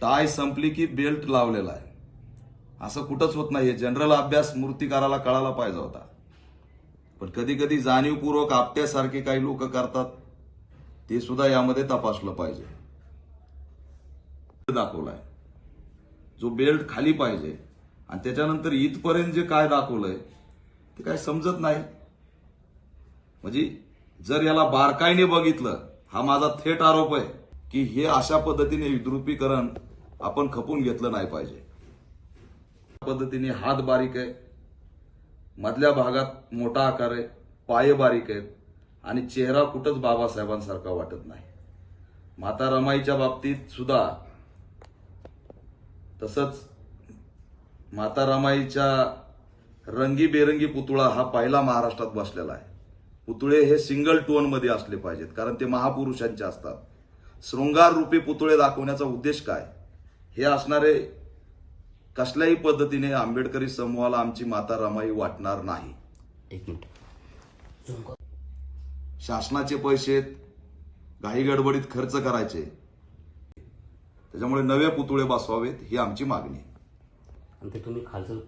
Tie संपली की belt लावलेला आहे. असं कुठंच होत नाही जनरल अभ्यास मूर्तिकाराला कळायला पाहिजे होता. पण कधी कधी जाणीवपूर्वक आपट्यासारखे काही लोक करतात ते सुद्धा यामध्ये तपासलं पाहिजे. दाखवलाय. जो बेल्ट खाली पाहिजे आणि त्याच्यानंतर इथपर्यंत जे काय दाखवलंय ते काय समजत नाही. म्हणजे जर याला बारकाईने बघितलं हा माझा थेट आरोप आहे की हे अशा पद्धतीने विद्रुपीकरण आपण खपून घेतलं नाही पाहिजे. पद्धतीने हात बारीक आहे. मधल्या भागात मोठा आकार आहे. पाय बारीक आहेत. आणि चेहरा कुठंच बाबासाहेबांसारखा वाटत नाही. माता रमाईच्या बाबतीत सुद्धा तसंच माता रमाईच्या रंगीबेरंगी पुतळा हा पहिला महाराष्ट्रात बसलेला आहे. पुतळे हे सिंगल टोनमध्ये असले पाहिजेत कारण ते महापुरुषांचे असतात. शृंगार रूपी पुतळे दाखवण्याचा उद्देश काय? हे असणारे कसल्याही पद्धतीने आंबेडकरी समूहाला आमची माता रमाई वाटणार नाही. एक मिनिट. शासनाचे पैसे घाई गडबडीत खर्च करायचे. त्याच्यामुळे नवे पुतळे बसवावेत ही आमची मागणी आहे. आणि ते तुम्ही खालचं